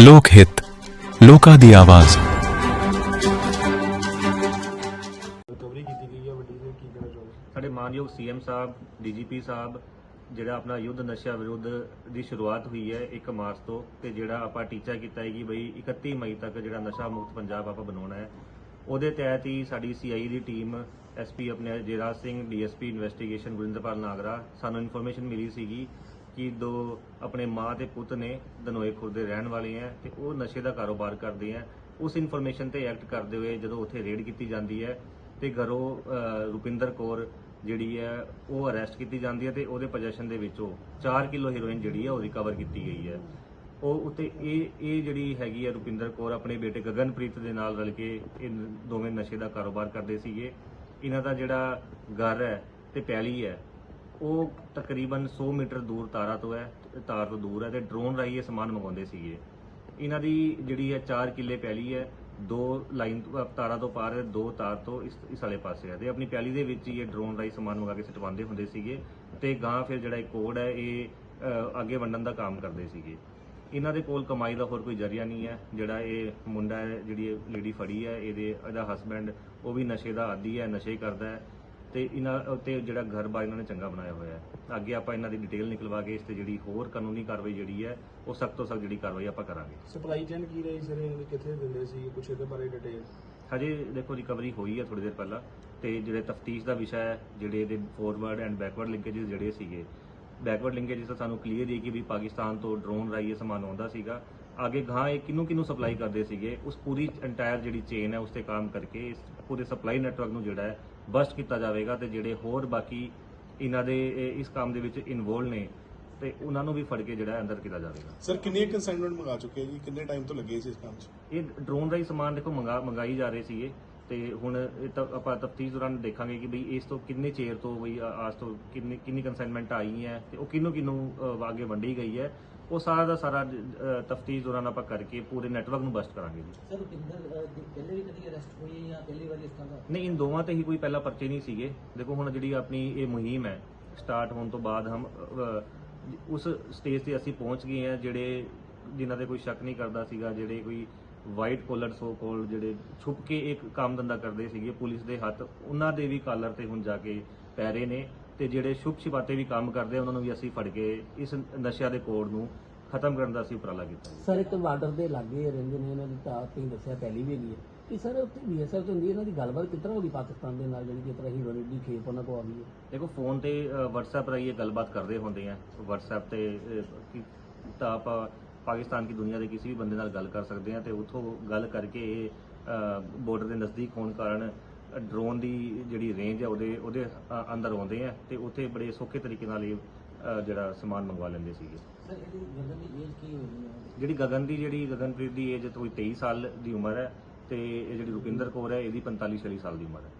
ਲੋਕ ਹਿੱਤ ਲੋਕਾਂ ਦੀ ਆਵਾਜ਼। ਰਿਕਵਰੀ ਕੀਤੀ ਗਈ ਹੈ ਵੱਡੀ ਤੇ ਕੀ ਕਹਿਣਾ ਚਾਹੋਗੇ? ਸਾਡੇ ਮਾਨਯੋਗ ਸੀਐਮ ਸਾਹਿਬ ਡੀਜੀਪੀ ਸਾਹਿਬ ਜਿਹੜਾ ਆਪਣਾ ਯੁੱਧ ਨਸ਼ਾ ਵਿਰੁੱਧ ਦੀ ਸ਼ੁਰੂਆਤ ਹੋਈ ਹੈ 1 ਮਾਰਚ ਤੋਂ ਤੇ ਜਿਹੜਾ ਆਪਾਂ ਟੀਚਾ ਕੀਤਾ ਹੈ ਕਿ ਬਈ 31 ਮਈ ਤੱਕ ਜਿਹੜਾ ਨਸ਼ਾ ਮੁਕਤ ਪੰਜਾਬ ਆਪਾਂ ਬਣਾਉਣਾ ਹੈ ਉਹਦੇ ਤਹਿਤ ਹੀ ਸਾਡੀ ਸੀਆਈ ਦੀ ਟੀਮ ਐਸਪੀ ਆਪਣੇ ਜੇਰਾਜ ਸਿੰਘ ਡੀਐਸਪੀ ਇਨਵੈਸਟੀਗੇਸ਼ਨ ਗੁਰਿੰਦਰਪਾਲ ਨਾਗਰਾ, ਸਾਨੂੰ ਇਨਫੋਰਮੇਸ਼ਨ ਮਿਲੀ ਸੀਗੀ ਕਿ ਦੋ ਆਪਣੇ ਮਾਂ ਤੇ ਪੁੱਤ ਨੇ ਦਨੋਏ ਖੁਰਦ ਦੇ ਰਹਿਣ ਵਾਲੇ ਆ ਤੇ ਉਹ ਨਸ਼ੇ ਦਾ ਕਾਰੋਬਾਰ ਕਰਦੇ ਆ ਉਸ ਇਨਫੋਰਮੇਸ਼ਨ ਤੇ ਐਕਟ ਕਰਦੇ ਹੋਏ ਜਦੋਂ ਉੱਥੇ ਰੇਡ ਕੀਤੀ ਜਾਂਦੀ ਹੈ ਤੇ ਘਰੋਂ ਰੁਪਿੰਦਰ ਕੌਰ ਜਿਹੜੀ ਹੈ, ਉਹ ਅਰੈਸਟ ਕੀਤੀ ਜਾਂਦੀ ਹੈ ਤੇ ਉਹਦੇ ਪੋਜੀਸ਼ਨ ਦੇ ਵਿੱਚੋਂ 4 ਕਿਲੋ ਹੀਰੋਇਨ ਜਿਹੜੀ ਹੈ ਉਹ ਰਿਕਵਰ ਕੀਤੀ ਗਈ ਹੈ। ਉਹ ਉੱਤੇ ਇਹ ਇਹ ਜਿਹੜੀ ਹੈਗੀ ਹੈ ਰੁਪਿੰਦਰ ਕੌਰ ਆਪਣੇ ਬੇਟੇ ਗਗਨਪ੍ਰੀਤ ਦੇ ਨਾਲ ਰਲ ਕੇ ਇਹ ਦੋਵੇਂ ਨਸ਼ੇ ਦਾ ਕਾਰੋਬਾਰ ਕਰਦੇ ਸੀਗੇ। ਇਹਨਾਂ ਦਾ ਜਿਹੜਾ ਘਰ ਹੈ ਤੇ ਪੈਲੀ ਹੈ, ਉਹ ਤਕਰੀਬਨ 100 ਮੀਟਰ ਦੂਰ ਤਾਰਾ ਤੋਂ ਹੈ, ਤਾਰ ਤੋਂ ਦੂਰ ਹੈ ਤੇ ਡਰੋਨ ਰਾਹੀਂ ਇਹ ਸਮਾਨ ਮੰਗਵਾਉਂਦੇ ਸੀਗੇ। ਇਹਨਾਂ ਦੀ ਜਿਹੜੀ ਹੈ 4 ਕਿੱਲੇ ਪੈਲੀ ਹੈ, ਦੋ ਲਾਈਨ ਤੋਂ ਤਾਰਾਂ ਤੋਂ ਪਾਰ ਦੋ ਤਾਰ ਤੋਂ ਇਸ ਇਸ ਵਾਲੇ ਪਾਸੇ ਹੈ ਤੇ ਆਪਣੀ ਪੈਲੀ ਦੇ ਵਿੱਚ ਹੀ ਇਹ ਡਰੋਨ ਰਾਹੀਂ ਸਮਾਨ ਮੰਗਾ ਕੇ ਸਟਵਾਉਂਦੇ ਹੁੰਦੇ ਸੀਗੇ ਤੇ ਗਾਂ ਫਿਰ ਜਿਹੜਾ ਇਹ ਕੋਡ ਹੈ, ਇਹ ਅੱਗੇ ਵੰਡਣ ਦਾ ਕੰਮ ਕਰਦੇ ਸੀਗੇ। ਇਹਨਾਂ ਦੇ ਕੋਲ ਕਮਾਈ ਦਾ ਹੋਰ ਕੋਈ ਜ਼ਰੀਆ ਨਹੀਂ ਹੈ। ਜਿਹੜਾ ਇਹ ਮੁੰਡਾ ਹੈ ਜਿਹੜੀ ਲੇਡੀ ਫੜੀ ਹੈ ਇਹਦੇ ਇਹਦਾ ਹਸਬੈਂਡ ਉਹ ਵੀ ਨਸ਼ੇ ਦਾ ਆਦੀ ਹੈ ਨਸ਼ੇ ਕਰਦਾ ਹੈ। ਤੇ ਇਹਨਾਂ ਉੱਤੇ ਜਿਹੜਾ ਘਰ-ਬਾਰ ਇਹਨਾਂ ਨੇ ਚੰਗਾ ਬਣਾਇਆ ਹੋਇਆ ਹੈ। ਅੱਗੇ ਆਪਾਂ ਇਹਨਾਂ ਦੀ ਡਿਟੇਲ ਨਿਕਲਵਾ ਕੇ ਇਸ ਤੇ ਜਿਹੜੀ ਹੋਰ ਕਾਨੂੰਨੀ ਕਾਰਵਾਈ ਜਿਹੜੀ ਹੈ ਉਹ ਸਖਤ ਤੋਂ ਸਖਤ ਜਿਹੜੀ ਕਾਰਵਾਈ ਆਪਾਂ ਕਰਾਂਗੇ। ਸਪਲਾਈ ਚੇਨ ਕੀ ਰਹੀ ਸਰ ਇਹਨਾਂ ਕਿੱਥੇ ਦਿੰਦੇ ਸੀ ਕੁਛ ਇਹਦੇ ਬਾਰੇ ਡਿਟੇਲ ਹਜੇ ਦੇਖੋ ਰਿਕਵਰੀ ਹੋਈ ਹੈ ਥੋੜੀ ਦੇਰ ਪਹਿਲਾਂ। ਤੇ ਜਿਹੜੇ ਤਫਤੀਸ਼ ਦਾ ਵਿਸ਼ਾ ਹੈ ਜਿਹੜੇ ਇਹਦੇ ਫੋਰਵਰਡ ਐਂਡ ਬੈਕਵਰਡ ਲਿੰਕੇजेस ਜਿਹੜੇ ਸੀਗੇ ਬੈਕਵਰਡ ਲਿੰਕੇजेस ਤਾਂ ਸਾਨੂੰ ਕਲੀਅਰ ਹੀ ਕਿ ਵੀ ਪਾਕਿਸਤਾਨ ਤੋਂ ਡਰੋਨ ਰਾਹੀਂ ਇਹ ਸਮਾਨ ਆਉਂਦਾ ਸੀਗਾ। ਅੱਗੇ ਗਾਂ ਇਹ ਕਿਨੂੰ ਕਿਨੂੰ ਸਪਲਾਈ ਕਰਦੇ ਸੀਗੇ ਉਸ ਪੂਰੀ ਇੰਟਾਇਰ ਜਿਹੜੀ ਚੇਨ ਹੈ ਉਸ ਤੇ ਕੰਮ ਕਰਕੇ ਇਸ ਪੂਰੇ ਸਪਲਾਈ ਨੈਟਵਰਕ ਨੂੰ ਜਿਹੜਾ ਹੈ ਬਸਟ ਕੀਤਾ ਜਾਵੇਗਾ ਤੇ ਜਿਹੜੇ ਹੋਰ ਬਾਕੀ ਇਹਨਾਂ ਦੇ ਇਸ ਕੰਮ ਦੇ ਵਿੱਚ ਇਨਵੋਲਵ ਨੇ ਤੇ ਉਹਨਾਂ ਨੂੰ ਵੀ ਫੜ ਕੇ ਜਿਹੜਾ ਅੰਦਰ ਕੀਤਾ ਜਾਵੇਗਾ। ਸਰ ਕਿੰਨੀਆਂ ਕੰਸਾਈਨਮੈਂਟ ਮੰਗਾ ਚੁੱਕੇ ਜੀ? ਕਿੰਨੇ ਟਾਈਮ ਤੋਂ ਲੱਗੇ ਸੀ ਇਸ ਕੰਮ 'ਚ? ਇਹ ਡਰੋਨ ਹੀ ਸਮਾਨ ਦੇਖੋ ਮੰਗਾ ਮੰਗਾਈ ਜਾ ਰਹੇ ਸੀਗੇ। ਤੇ ਹੁਣ ਇਹ ਤਾਂ ਆਪਾਂ ਤਫਤੀਸ਼ ਦੌਰਾਨ ਦੇਖਾਂਗੇ ਕਿ ਬਈ ਇਸ ਤੋਂ ਕਿੰਨੇ ਚੇਰ ਤੋਂ ਬਈ ਆ- ਆਜ ਤੋਂ ਕਿੰਨੀ ਕਿੰਨੀ ਕੰਸਾਈਨਮੈਂਟ ਆਈ ਹੈ ਤੇ ਉਹ ਕਿਹਨੂੰ ਅ, ਅੱਗੇ ਵੰਡੀ ਗਈ ਹੈ ਉਹ ਸਾਰਾ ਦਾ ਸਾਰਾ ਤਫਤੀਸ਼ ਦੌਰਾਨ ਆਪਾਂ ਕਰਕੇ ਪੂਰੇ ਨੈਟਵਰਕ ਨੂੰ ਬਸਟ ਕਰਾਂਗੇ ਜੀ। ਸਰ ਰੁਪਿੰਦਰ ਅਹ, ਦੀ ਪਹਿਲੇ ਵੀ ਕਦੀ ਅਰੈਸਟ ਹੋਈ ਹੈ ਜਾਂ ਪਹਿਲੀ ਵਾਰੀ ਇਸ ਤਰ੍ਹਾਂ ਦਾ? ਨਹੀਂ ਇਨ ਦੋਵਾਂ ਤੇ ਹੀ ਕੋਈ ਪਹਿਲਾ ਪਰਚੇ ਨਹੀਂ ਸੀਗੇ। ਦੇਖੋ ਹੁਣ ਜਿਹੜੀ ਆਪਣੀ ਇਹ ਮੁਹਿੰਮ ਹੈ ਸਟਾਰਟ ਹੋਣ ਤੋਂ ਬਾਅਦ ਹਮ ਉਸ ਸਟੇਜ ਤੇ ਅਸੀਂ ਪਹੁੰਚ ਗਏ ਹਾਂ ਜਿਹੜੇ ਜਿਨ੍ਹਾਂ ਤੇ ਕੋਈ ਸ਼ੱਕ ਨਹੀਂ ਕਰਦਾ ਸੀਗਾ ਜਿਹੜੇ ਕੋਈ ਵਾਈਟ ਕੋਲਰ ਸੋ ਕੋਲ ਜਿਹੜੇ ਛੁਪ ਕੇ ਇੱਕ ਕੰਮ ਧੰਦਾ ਕਰਦੇ ਸੀਗੇ ਪੁਲਿਸ ਦੇ ਹੱਥ ਉਹਨਾਂ ਦੇ ਵੀ ਕਾਲਰ ਤੇ ਹੁਣ ਜਾ ਕੇ ਪੈ ਰਹੇ ਨੇ ਤੇ ਜਿਹੜੇ ਸ਼ੁਭ ਛਿਪਾਤੇ ਵੀ ਕੰਮ ਕਰਦੇ ਆ ਉਹਨਾਂ ਨੂੰ ਵੀ ਅਸੀਂ ਫੜ ਕੇ ਇਸ ਨਸ਼ਿਆਂ ਦੇ ਕੋਡ ਨੂੰ ਖਤਮ ਕਰਨ ਦਾ ਅਸੀਂ ਉਪਰਾਲਾ ਕੀਤਾ ਜੀ। ਸਰ ਇੱਕ ਬਾਰਡਰ ਦੇ ਲਾਗੇ ਰਹਿੰਦੇ ਨੇ ਇਹਨਾਂ ਦੀ ਤਾਂ ਤੁਸੀਂ ਦੱਸਿਆ ਪਹਿਲੀ ਵੀ ਹੈਗੀ ਹੈ। ਕਿ ਸਰ ਉੱਥੇ ਬੀਐਸਐਫ ਹੁੰਦੀ ਹੈ ਇਹਨਾਂ ਦੀ ਗੱਲਬਾਤ ਕਿਸ ਤਰ੍ਹਾਂ ਹੋਦੀ ਪਾਕਿਸਤਾਨ ਦੇ ਨਾਲ ਜਿਹੜੀ ਕਿਸ ਤਰ੍ਹਾਂ ਹੀਰੋਇਨ ਦੀ ਖੇਪ ਉਹਨਾਂ ਕੋਲ ਆ ਗਈ ਹੈ? ਦੇਖੋ ਫੋਨ ਤੇ ਅ, WhatsApp ਰਾਹੀਂ ਇਹ ਗੱਲਬਾਤ ਕਰਦੇ ਹੁੰਦੇ ਆ। WhatsApp ਤੇ ਅ, ਕੀ- ਤਾਂ ਆਪਾਂ ਪਾਕਿਸਤਾਨ ਦੀ ਦੁਨੀਆ ਦੇ ਕਿਸੇ ਵੀ ਬੰਦੇ ਨਾਲ ਗੱਲ ਕਰ ਸਕਦੇ ਆ ਤੇ ਉੱਥੋਂ ਗੱਲ ਕਰਕੇ ਇਹ ਬਾਰਡਰ ਦੇ ਨਜ਼ਦੀਕ ਹੋਣ ਕਾਰਨ ਡਰੋਨ ਦੀ ਜਿਹੜੀ ਰੇਂਜ ਹੈ ਉਹਦੇ ਉਹਦੇ ਅੰਦਰ ਆਉਂਦੇ ਆ ਤੇ ਉੱਥੇ ਬੜੇ ਸੌਖੇ ਤਰੀਕੇ ਨਾਲ ਇਹ ਜਿਹੜਾ ਸਮਾਨ ਮੰਗਵਾ ਲੈਂਦੇ ਸੀਗੇ। ਕੀ ਜਿਹੜੀ ਗਗਨ ਦੀ ਜਿਹੜੀ ਗਗਨਪ੍ਰੀਤ ਦੀ ਏਜ ਕੋਈ 23 ਸਾਲ ਦੀ ਉਮਰ ਹੈ ਤੇ ਇਹ ਜਿਹੜੀ ਰੁਪਿੰਦਰ ਕੌਰ ਹੈ ਇਹਦੀ 45 46 ਸਾਲ ਦੀ ਉਮਰ ਹੈ।